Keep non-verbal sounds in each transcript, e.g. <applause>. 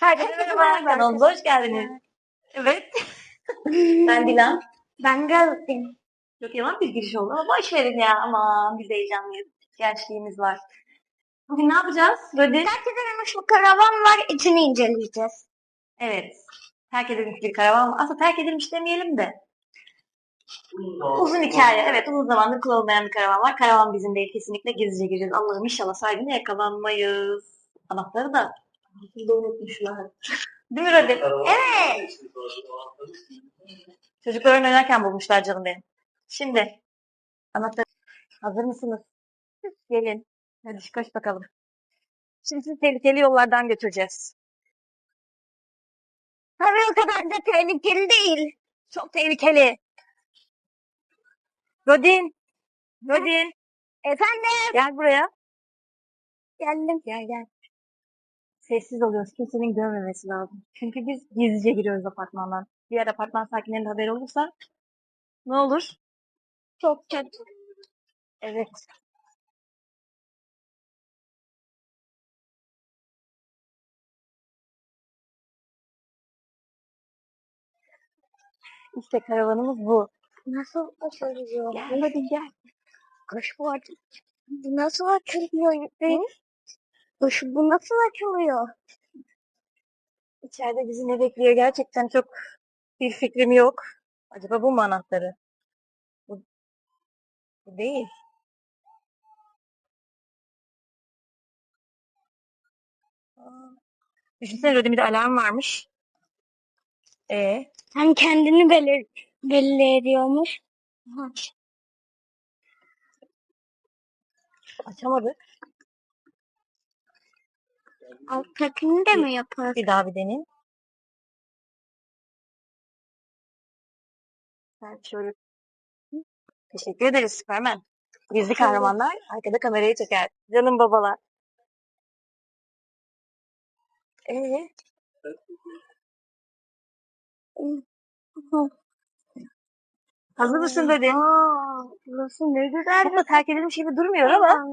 Herkese merhaba. Kanalımıza hoş geldiniz. Evet. <laughs> ben Dilan. Ben Galatasaray'ım. Çok yalan bir giriş oldu ama boş verin ya. Aman biz de heyecanlıyız. Gençliğimiz var. Bugün ne yapacağız? Rodi. Terk edilmiş bir karavan var. içini inceleyeceğiz. Evet. Terk edilmiş bir karavan. Aslında terk edilmiş demeyelim de. Uzun hikaye. Evet uzun zamandır kullanılmayan bir karavan var. Karavan bizim değil. Kesinlikle gizlice gireceğiz. Allah'ım inşallah sahibine yakalanmayız. Anahtarı da burada unutmuşlar. Değil mi? Evet. Çocuklar oynarken bulmuşlar canım benim. Şimdi anahtar hazır mısınız? Gelin. Hadi koş bakalım. Şimdi sizi tehlikeli yollardan götüreceğiz. Tabii o kadar da tehlikeli değil. Çok tehlikeli. Rodin. Rodin. Efendim? Gel buraya. Geldim. Gel gel. Sessiz oluyoruz. Kimsenin görmemesi lazım. Çünkü biz gizlice giriyoruz apartmandan. Diğer apartman sakinlerinin haberi olursa ne olur? Çok kötü. Evet. İşte karavanımız bu. Nasıl açılıyor? Gel hadi gel. Kış bu. Bu nasıl açılıyor? Kış bu nasıl açılıyor? İçeride bizi ne bekliyor gerçekten çok bir fikrim yok. Acaba bu mu anahtarı? Bu, bu değil. Düşünsene Rödem'de alarm varmış. E Sen kendini belir belli ediyormuş. Aha. Alttakini de mi yaparız? Bir daha bir deneyim. Ben şöyle... Teşekkür ederiz Süpermen. Gizli kahramanlar arkada kamerayı çeker. Canım babalar. Ee, hazır mısın dedi. Burası ne güzel Çok da terk edilmiş gibi durmuyor ama.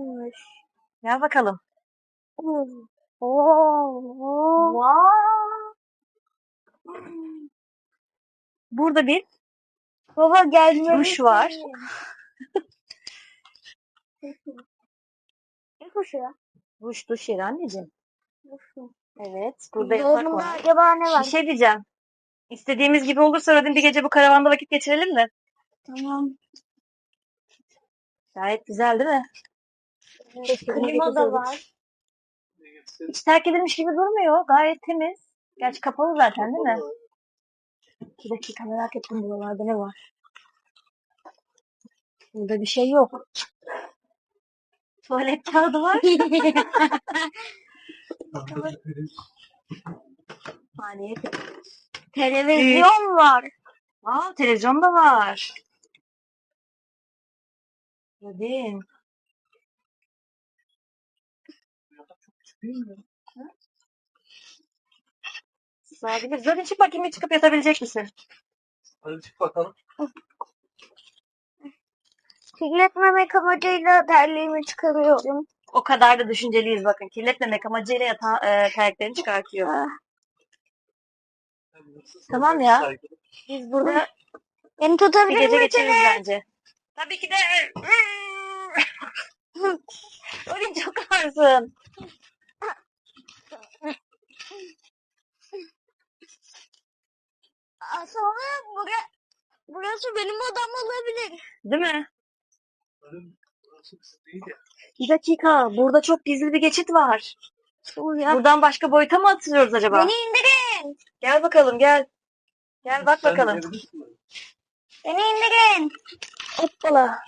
Gel bakalım. Oo. Oo. Wow. Burada bir Baba gelmeli. Duş var. <laughs> Ne kuşu ya? duş duş yeri anneciğim. Evet. Burada yatak var. acaba ne var? Bir şey diyeceğim. İstediğimiz gibi olursa Rodin bir gece bu karavanda vakit geçirelim mi? Tamam. Gayet güzel değil mi? Klima da var. Hiç terk edilmiş gibi durmuyor. Gayet temiz. Gerçi kapalı zaten değil mi? Bir dakika merak ettim buralarda ne var. Burada bir şey yok. Tuvalet kağıdı var. <laughs> Saniye. Televizyon var. Aa televizyon da var. Rodin. Sığabiliriz. Rodin çık bakayım bir çıkıp yatabilecek misin? Hadi çık bakalım. Kirletmemek amacıyla terliğimi çıkarıyorum. O kadar da düşünceliyiz bakın. Kirletmemek amacıyla yata e, karakterini çıkartıyor. Ah, Tamam ya. Biz burada Beni bir tutabilir gece misiniz? geçiririz bence. Tabii ki de. <laughs> Rodin çok ağırsın. Sonra bura, burası benim odam olabilir. Değil mi? Bir dakika. Burada çok gizli bir geçit var. Ya. Buradan başka boyuta mı atılıyoruz acaba? Beni indirin. Gel bakalım gel. Gel bak Sen bakalım. Beni indirin. Hoppala.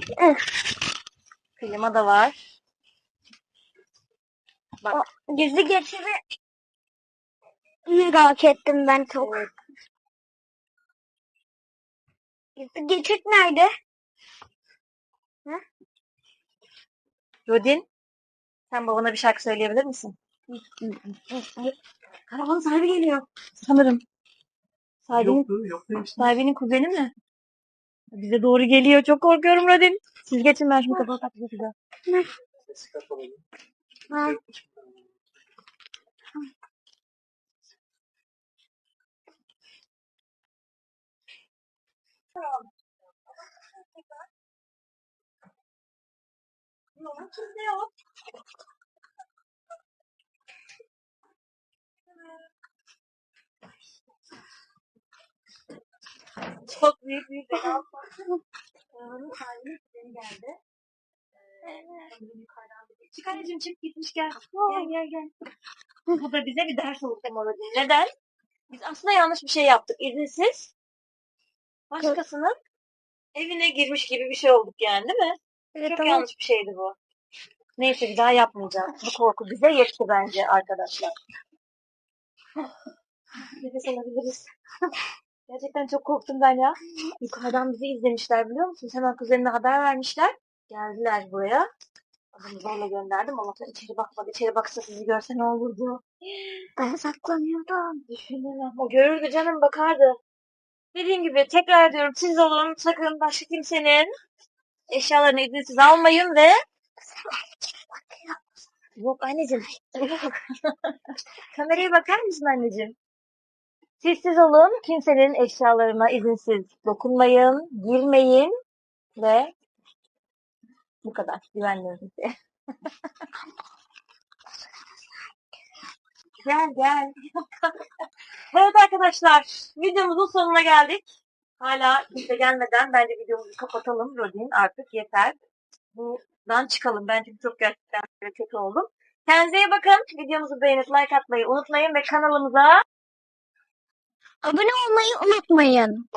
Klima da var. Bak. Gizli geçiri merak ettim ben çok. Evet. Geçit nerede? Rodin. Sen babana bir şarkı söyleyebilir misin? <laughs> Karavanın sahibi geliyor. Sanırım. Sahibinin, Yoktu, yoktu sahibinin kuzeni mi? Bize doğru geliyor. Çok korkuyorum Rodin. Siz geçin ben şimdi kapalı takacağım Kimse yok. Çok büyük bir Karavanın sahibi beni geldi. Ee. Çık anneciğim çık gitmiş gel. Gel gel gel. Bu da bize bir ders oldu Moradi. Neden? Biz aslında yanlış bir şey yaptık. İzinsiz başkasının evine girmiş gibi bir şey olduk yani değil mi? Evet Çok ama yanlış bir şeydi bu. Neyse bir daha yapmayacağız. Bu korku bize yetti bence arkadaşlar. <laughs> Nefes alabiliriz. <laughs> Gerçekten çok korktum ben ya. Yukarıdan bizi izlemişler biliyor musun? Hemen kuzenine haber vermişler. Geldiler buraya. Adamı zorla gönderdim. Allah'tan içeri bakmadı. İçeri baksa sizi görse ne olurdu? ben saklanıyordum. Düşünemem. O görürdü canım bakardı. Dediğim gibi tekrar diyorum siz olun. Sakın başka kimsenin eşyalarını izinsiz almayın ve Yok anneciğim. Yok. <laughs> Kameraya bakar mısın anneciğim? Siz siz olun. Kimsenin eşyalarına izinsiz dokunmayın, girmeyin ve bu kadar. Güvenliyorum size. <laughs> gel gel. <laughs> evet arkadaşlar. Videomuzun sonuna geldik. Hala kimse gelmeden bence videomuzu kapatalım. Rodin artık yeter. Buradan çıkalım. Bence çok gerçekten kötü oldum. Kendinize iyi bakın. Videomuzu beğenip like atmayı unutmayın ve kanalımıza Abone olmayı unutmayın.